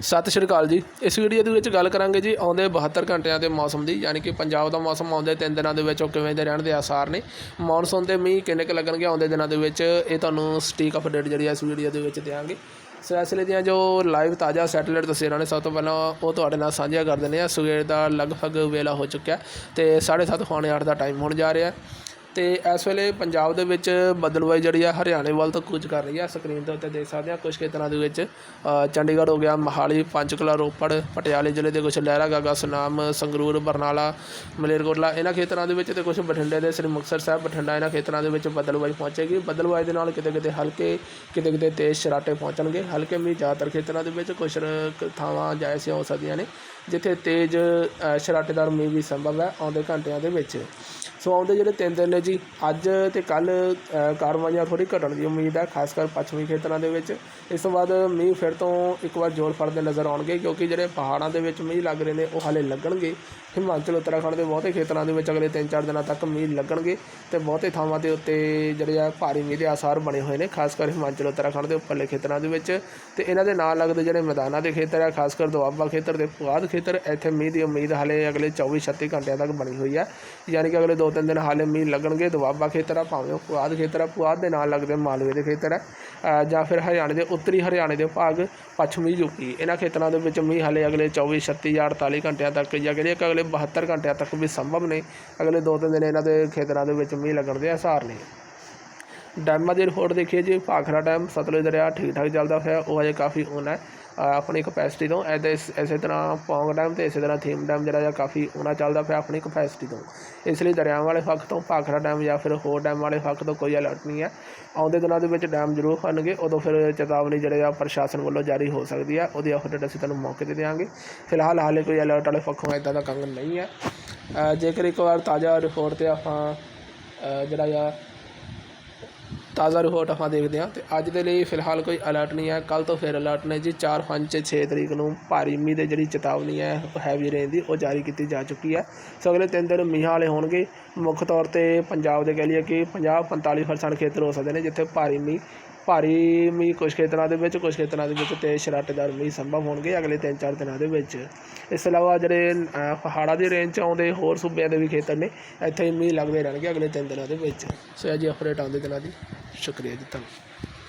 ਸਤਿ ਸ਼੍ਰੀ ਅਕਾਲ ਜੀ। ਇਸ ਵੀਡੀਓ ਦੇ ਵਿੱਚ ਗੱਲ ਕਰਾਂਗੇ ਜੀ ਆਉਂਦੇ 72 ਘੰਟਿਆਂ ਦੇ ਮੌਸਮ ਦੀ, ਯਾਨੀ ਕਿ ਪੰਜਾਬ ਦਾ ਮੌਸਮ ਆਉਂਦੇ ਤਿੰਨ ਦਿਨਾਂ ਦੇ ਵਿੱਚ ਉਹ ਕਿਵੇਂ ਦੇ ਰਹਿਣ ਦੇ ਆਸਾਰ ਨੇ। ਮੌਨਸੂਨ ਤੇ ਮੀਂਹ ਕਿੰਨੇ ਕੁ ਲੱਗਣਗੇ ਆਉਂਦੇ ਦਿਨਾਂ ਦੇ ਵਿੱਚ, ਇਹ ਤੁਹਾਨੂੰ ਸਟੀਕ ਅਪਡੇਟ ਜਿਹੜੀ ਆ ਇਸ ਵੀਡੀਓ ਦੇ ਵਿੱਚ ਦਿਆਂਗੇ। ਸੋ ਇਸ ਦੀਆਂ ਜੋ ਲਾਈਵ ਤਾਜ਼ਾ ਸੈਟੇਲਾਈਟ ਤਸਵੀਰਾਂ ਨੇ, ਸਭ ਤੋਂ ਪਹਿਲਾਂ ਉਹ ਤੁਹਾਡੇ ਨਾਲ ਸਾਂਝੀਆਂ ਕਰ ਦਿੰਦੇ ਆ ਸਵੇਰ ਦਾ ਲਗਭਗ ਵੇਲਾ ਹੋ ਚੁੱਕਿਆ ਤੇ 7:30 ਪੌਣੇ 8 ਦਾ ਟਾਈਮ ਹੋਣ ਜਾ ਰਿਹਾ। ਅਤੇ ਇਸ ਵੇਲੇ ਪੰਜਾਬ ਦੇ ਵਿੱਚ ਬਦਲਵਾਈ ਜਿਹੜੀ ਆ ਹਰਿਆਣੇ ਵੱਲ ਤੋਂ ਕੁਝ ਕਰ ਰਹੀ ਆ ਸਕਰੀਨ ਦੇ ਉੱਤੇ ਦੇਖ ਸਕਦੇ ਆ ਕੁਝ ਖੇਤਰਾਂ ਦੇ ਵਿੱਚ ਚੰਡੀਗੜ੍ਹ ਹੋ ਗਿਆ, ਮਹਾਲੀ, ਪੰਚਕੂਲਾ, ਰੋਪੜ, ਪਟਿਆਲੇ ਜ਼ਿਲ੍ਹੇ ਦੇ ਕੁਝ ਲਹਿਰਾ ਗਾਗਾ, ਸੁਨਾਮ, ਸੰਗਰੂਰ, ਬਰਨਾਲਾ, ਮਲੇਰਕੋਟਲਾ, ਇਹਨਾਂ ਖੇਤਰਾਂ ਦੇ ਵਿੱਚ ਤੇ ਕੁਝ ਬਠਿੰਡੇ ਦੇ ਸ੍ਰੀ ਮੁਕਤਸਰ ਸਾਹਿਬ, ਬਠਿੰਡਾ ਇਹਨਾਂ ਖੇਤਰਾਂ ਦੇ ਵਿੱਚ ਬਦਲਵਾਈ ਪਹੁੰਚੇਗੀ। ਬਦਲਵਾਈ ਦੇ ਨਾਲ ਕਿਤੇ ਕਿਤੇ ਹਲਕੇ, ਕਿਤੇ ਕਿਤੇ ਤੇਜ਼ ਸ਼ਰਾਟੇ ਪਹੁੰਚਣਗੇ। ਹਲਕੇ ਮੀਂਹ ਜ਼ਿਆਦਾਤਰ ਖੇਤਰਾਂ ਦੇ ਵਿੱਚ ਕੁਝ ਰ- ਥਾਵਾਂ ਜਾਇਜ਼ ਹੋ ਸਕਦੀਆਂ ਨੇ, ਜਿੱਥੇ ਤੇਜ਼ ਸ਼ਰਾਟੇਦਾਰ ਮੀਂਹ ਵੀ ਸੰਭਵ ਹੈ ਆਉਂਦੇ ਘੰਟਿਆਂ ਦੇ ਵਿੱਚ। ਸੋ ਆਉਂਦੇ ਜਿਹੜੇ ਤਿੰਨ ਦਿਨ ਨੇ ਜੀ, ਅੱਜ ਤੇ ਕੱਲ ਕਾਰਵਾਈਆਂ ਥੋੜੀ ਘਟਣ ਦੀ ਉਮੀਦ ਹੈ, ਖਾਸ ਕਰ ਪੱਛਮੀ ਖੇਤਰਾਂ ਦੇ ਵਿੱਚ। ਇਸ ਤੋਂ ਬਾਅਦ ਮੀਂਹ ਫਿਰ ਤੋਂ ਇੱਕ ਵਾਰ ਜ਼ੋਰ ਫੜਦੇ ਨਜ਼ਰ ਆਉਣਗੇ, ਕਿਉਂਕਿ ਜਿਹੜੇ ਪਹਾੜਾਂ ਦੇ ਵਿੱਚ ਮੀਂਹ ਲੱਗ ਰਹੇ ਨੇ, ਉਹ ਹਾਲੇ ਲੱਗਣਗੇ। ਹਿਮਾਚਲ, ਉੱਤਰਾਖੰਡ ਦੇ ਬਹੁਤੇ ਖੇਤਰਾਂ ਦੇ ਵਿੱਚ ਅਗਲੇ 3-4 ਦਿਨਾਂ ਤੱਕ ਮੀਂਹ ਲੱਗਣਗੇ ਤੇ ਬਹੁਤੇ ਥਾਵਾਂ ਦੇ ਉੱਤੇ ਜਿਹੜੇ ਆ ਭਾਰੀ ਮੀਂਹ ਦੇ ਆਸਾਰ ਬਣੇ ਹੋਏ ਨੇ, ਖਾਸ ਕਰ ਹਿਮਾਚਲ, ਉੱਤਰਾਖੰਡ ਦੇ ਉੱਪਰਲੇ ਖੇਤਰਾਂ ਦੇ ਵਿੱਚ। ਤੇ ਇਹਨਾਂ ਦੇ ਨਾਲ ਲੱਗਦੇ ਜਿਹੜੇ ਮੈਦਾਨਾਂ ਦੇ ਖੇਤਰ ਆ, ਖਾਸ ਕਰ ਦੁਆਬਾ ਖੇਤਰ ਦੇ ਪੁਆਧ ਖੇਤਰ, ਇੱਥੇ ਮੀਂਹ ਦੀ ਉਮੀਦ ਹਾਲੇ ਅਗਲੇ 24-36 ਘੰਟਿਆਂ ਤੱਕ ਬਣੀ ਹੋਈ ਹੈ ਯਾਨੀ ਕਿ ਅਗਲੇ 2-3 ਦਿਨ ਹਾਲੇ ਮੀਂਹ ਲੱਗਣਗੇ ਦੁਆਬਾ ਖੇਤਰ ਆ, ਭਾਵੇਂ ਉਹ ਪੁਆਧ ਖੇਤਰ ਆ, ਪੁਆਧ ਦੇ ਨਾਲ ਲੱਗਦੇ ਮਾਲਵੇ ਦੇ ਖੇਤਰ ਹੈ ਜਾਂ ਫਿਰ ਹਰਿਆਣੇ ਦੇ, ਉੱਤਰੀ ਹਰਿਆਣੇ ਦੇ ਭਾਗ, ਪੱਛਮੀ ਯੂਪੀ ਇਹਨਾਂ ਖੇਤਰਾਂ ਦੇ ਵਿੱਚ ਮੀਂਹ ਹਾਲੇ ਅਗਲੇ 24 36 ਜਾਂ 48 ਘੰਟਿਆਂ ਤੱਕ ਜਾਂ ਕਹਿੰਦੇ ਕਿ ਅਗਲੇ 72 ਘੰਟਿਆਂ ਤੱਕ ਵੀ ਸੰਭਵ ਨੇ। ਅਗਲੇ 2-3 ਦਿਨ ਇਹਨਾਂ ਦੇ ਖੇਤਰਾਂ ਦੇ ਵਿੱਚ ਮੀਂਹ ਲੱਗਣ ਦੇ ਆਸਾਰ ਨੇ। ਡੈਮਾਂ ਦੀ ਰਿਪੋਰਟ ਦੇਖੀਏ ਜੀ, ਭਾਖੜਾ ਡੈਮ, ਸਤਲੁਜ ਦਰਿਆ ਠੀਕ ਠਾਕ ਚੱਲਦਾ ਹੋਇਆ, ਉਹ ਅਜੇ ਕਾਫੀ ਓਨਾ ਹੈ। ਆਪਣੀ ਕਪੈਸਿਟੀ ਤੋਂ ਐਦੇ ਇਸੇ ਤਰ੍ਹਾਂ ਪੌਂਗ ਡੈਮ ਤੇ ਇਸੇ ਤਰ੍ਹਾਂ ਥੀਮ ਡੈਮ ਜਿਹੜਾ ਆ ਕਾਫੀ ਓਨਾ ਚੱਲਦਾ ਪਿਆ ਆਪਣੀ ਕਪੈਸਿਟੀ ਤੋਂ। ਇਸ ਲਈ ਦਰਿਆਵਾਂ ਵਾਲੇ ਪੱਖ ਤੋਂ, ਭਾਖੜਾ ਡੈਮ ਜਾਂ ਫਿਰ ਹੋਰ ਡੈਮ ਵਾਲੇ ਪੱਖ ਤੋਂ ਕੋਈ ਅਲਰਟ ਨਹੀਂ ਹੈ। ਆਉਂਦੇ ਦਿਨਾਂ ਦੇ ਵਿੱਚ ਡੈਮ ਜ਼ਰੂਰ ਖੁੱਲ੍ਹਣਗੇ ਉਦੋਂ ਫਿਰ ਚੇਤਾਵਨੀ ਜਿਹੜੇ ਆ ਪ੍ਰਸ਼ਾਸਨ ਵੱਲੋਂ ਜਾਰੀ ਹੋ ਸਕਦੀ ਹੈ। ਉਹਦੀ ਅਪਡੇਟ ਅਸੀਂ ਤੁਹਾਨੂੰ ਮੌਕੇ ਤੇ ਦੇਵਾਂਗੇ ਫਿਲਹਾਲ ਹਾਲੇ ਕੋਈ ਅਲਰਟ ਵਾਲੇ ਪੱਖੋਂ ਇਦਾਂ ਦਾ ਕੰਮ ਨਹੀਂ ਹੈ। ਜੇਕਰ ਇੱਕ ਵਾਰ ਤਾਜ਼ਾ ਰਿਪੋਰਟ ਤੇ ਆਪਾਂ ਜਿਹੜਾ ਆ ਤਾਜ਼ਾ ਰਿਪੋਰਟ ਆਪਾਂ ਦੇਖਦੇ ਹਾਂ ਤੇ ਅੱਜ ਦੇ ਲਈ ਫਿਲਹਾਲ ਕੋਈ ਅਲਰਟ ਨਹੀਂ ਹੈ। ਕੱਲ ਤੋਂ ਫਿਰ ਅਲਰਟ ਨੇ ਜੀ 4 5 ਤੇ 6 ਤਰੀਕ ਨੂੰ ਭਾਰੀ ਮੀਂਹ ਦੀ ਜਿਹੜੀ ਚੇਤਾਵਨੀ ਹੈ ਹੈਵੀ ਰੇਨ ਦੀ, ਉਹ ਜਾਰੀ ਕੀਤੀ ਜਾ ਚੁੱਕੀ ਹੈ। ਸੋ ਅਗਲੇ ਤਿੰਨ ਦਿਨ ਮੀਂਹ ਵਾਲੇ ਹੋਣਗੇ। ਮੁੱਖ ਤੌਰ ਤੇ ਪੰਜਾਬ ਦੇ ਕਹਿ ਲਈਏ ਕਿ 50 45% ਖੇਤਰ ਹੋ ਸਕਦੇ ਨੇ ਜਿੱਥੇ ਭਾਰੀ ਮੀਂਹ ਭਾਰੀ ਮੀਂਹ ਕੁਝ ਖੇਤਰਾਂ ਦੇ ਵਿੱਚ ਕੁਝ ਖੇਤਰਾਂ ਦੇ ਵਿੱਚ ਤੇਜ਼ ਸ਼ਰਾਟੇਦਾਰ ਮੀਂਹ ਸੰਭਵ ਹੋਣਗੇ ਅਗਲੇ 3-4 ਦਿਨਾਂ ਦੇ ਵਿੱਚ। ਇਸ ਤੋਂ ਇਲਾਵਾ ਜਿਹੜੇ ਅ, ਪਹਾੜਾਂ ਦੀ ਰੇਂਜ 'ਚ ਆਉਂਦੇ ਹੋਰ ਸੂਬਿਆਂ ਦੇ ਵੀ ਖੇਤਰ ਨੇ ਇੱਥੇ ਮੀਂਹ ਲੱਗਦੇ ਰਹਿਣਗੇ ਅਗਲੇ 3 ਦਿਨਾਂ ਦੇ ਵਿੱਚ। ਸੋ ਇਹ ਜੀ ਅਪਡੇਟ ਆਉਂਦੇ ਦਿਨਾਂ ਦੀ। ਸ਼ੁਕਰੀਆ ਜੀ ਧੰਨਵਾਦ।